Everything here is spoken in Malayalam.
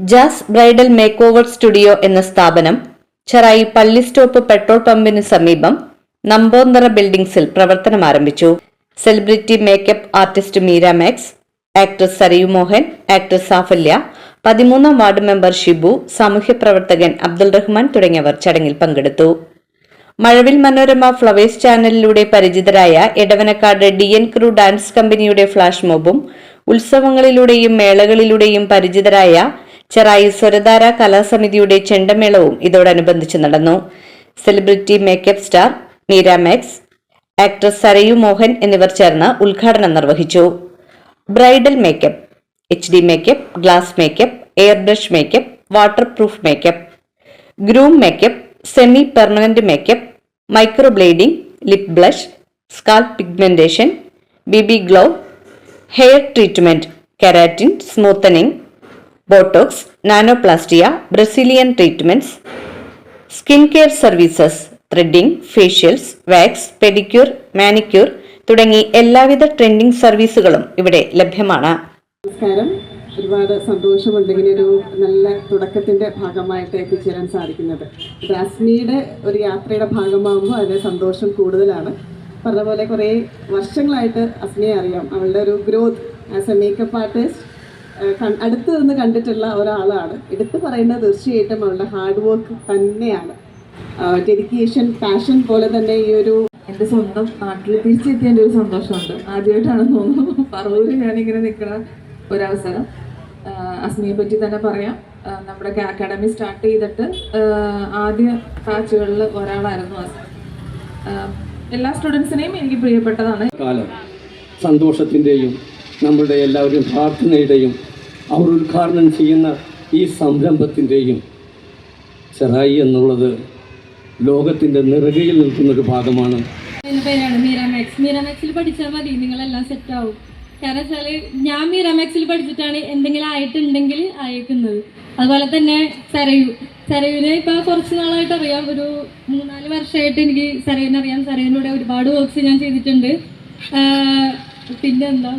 Jas bridal make over studio എന്ന സ്ഥാപനം ചെറായി പള്ളി സ്റ്റോപ്പ് പെട്രോൾ പമ്പിന് സമീപം നമ്പോന്തറ ബിൽഡിംഗ്സിൽ പ്രവർത്തനം ആരംഭിച്ചു. Celebrity makeup artist Meera Max actress Sarayu Mohan actress Saphalya പതിമൂന്നാം വാർഡ് മെമ്പർ ഷിബു സാമൂഹ്യ പ്രവർത്തകൻ അബ്ദുൾ റഹ്മാൻ തുടങ്ങിയവർ ചടങ്ങിൽ പങ്കെടുത്തു. മഴവിൽ മനോരമ ഫ്ലവേഴ്സ് ചാനലിലൂടെ പരിചിതരായ Edavanakkad D N crew dance കമ്പനിയുടെ ഫ്ലാഷ് മോബും ഉത്സവങ്ങളിലൂടെയും മേളകളിലൂടെയും പരിചിതരായ ചെറായി സ്വരധാര കലാസമിതിയുടെ ചെണ്ടമേളവും ഇതോടനുബന്ധിച്ച് നടന്നു. Celebrity makeup star Neera Max actress Sarayu Mohan എന്നിവർ ചേർന്ന് ഉദ്ഘാടനം നിർവഹിച്ചു. Bridal makeup H D makeup glass makeup airbrush makeup waterproof makeup. Groom makeup semi permanent makeup microblading lip blush scalp pigmentation BB glow hair treatment keratin smoothening botox nanoplastia Brazilian treatments skin care services threading facials wax pedicure manicure തുടങ്ങി എല്ലാവിധ ട്രെൻഡിംഗ് സർവീസുകളും ഇവിടെ ലഭ്യമാണ്. നമസ്കാരം. ഒരുപാട് സന്തോഷമുണ്ട് ഇങ്ങനെ ഒരു നല്ല തുടക്കത്തിന്റെ ഭാഗമായിട്ട് എത്തിച്ചേരാൻ സാധിക്കുന്നത്. രാസ്മിയുടെ ഒരു യാത്രയുടെ ഭാഗമാകുമ്പോൾ അതിന് സന്തോഷം കൂടുതലാണ്. പറഞ്ഞ പോലെ കുറേ വർഷങ്ങളായിട്ട് അസ്മിയെ അറിയാം. അവളുടെ ഒരു growth as a makeup artist അടുത്ത് നിന്ന് കണ്ടിട്ടുള്ള ഒരാളാണ്. എടുത്തു പറയുന്നത് തീർച്ചയായിട്ടും അവളുടെ ഹാർഡ് വർക്ക് തന്നെയാണ്. ഡെഡിക്കേഷൻ പാഷൻ പോലെ തന്നെ ഈ ഒരു എന്റെ സ്വന്തം നാട്ടിൽ തിരിച്ചെത്തിയതിന്റെ ഒരു സന്തോഷമുണ്ട്. ആദ്യമായിട്ടാണ് തോന്നുന്നു പറവൂര് ഞാനിങ്ങനെ നിൽക്കുന്ന ഒരവസരം. അസ്മിയെ പറ്റി തന്നെ പറയാം. നമ്മുടെ അക്കാഡമി സ്റ്റാർട്ട് ചെയ്തിട്ട് ആദ്യ ബാച്ചുകളിൽ ഒരാളായിരുന്നു അസ്മി. എല്ലാ സ്റ്റുഡൻസിനെയും എനിക്ക് പ്രിയപ്പെട്ടതാണ്. കാലം സന്തോഷത്തിന്റെയും നമ്മളുടെ എല്ലാവരും പ്രാർത്ഥനയുടെയും അവർ ഉദ്ഘാടനം ചെയ്യുന്ന ഈ സംരംഭത്തിന്റെയും ചെറായി എന്നുള്ളത് ലോകത്തിന്റെ നിൽക്കുന്ന നിൽക്കുന്നൊരു ഭാഗമാണ്. എന്റെ പേരാണ് മീരാമാക്സ്. മീരാമാക്സിൽ പഠിച്ചാൽ മതി നിങ്ങളെല്ലാം സെറ്റ് ആവും. കാരണം വെച്ചാൽ ഞാൻ മീരാമാക്സിൽ പഠിച്ചിട്ടാണ് എന്തെങ്കിലും ആയിട്ടുണ്ടെങ്കിൽ അയക്കുന്നത്. അതുപോലെ തന്നെ സരയു സരയുവിനെ ഇപ്പൊ കുറച്ച് നാളായിട്ട് അറിയാം. ഒരു മൂന്നാൽ വർഷമായിട്ട് എനിക്ക് സരയുവിനെ അറിയാം. സരയുവിനൂടെ ഒരുപാട് വർക്ക്സ് ഞാൻ ചെയ്തിട്ടുണ്ട്. പിന്നെന്താ?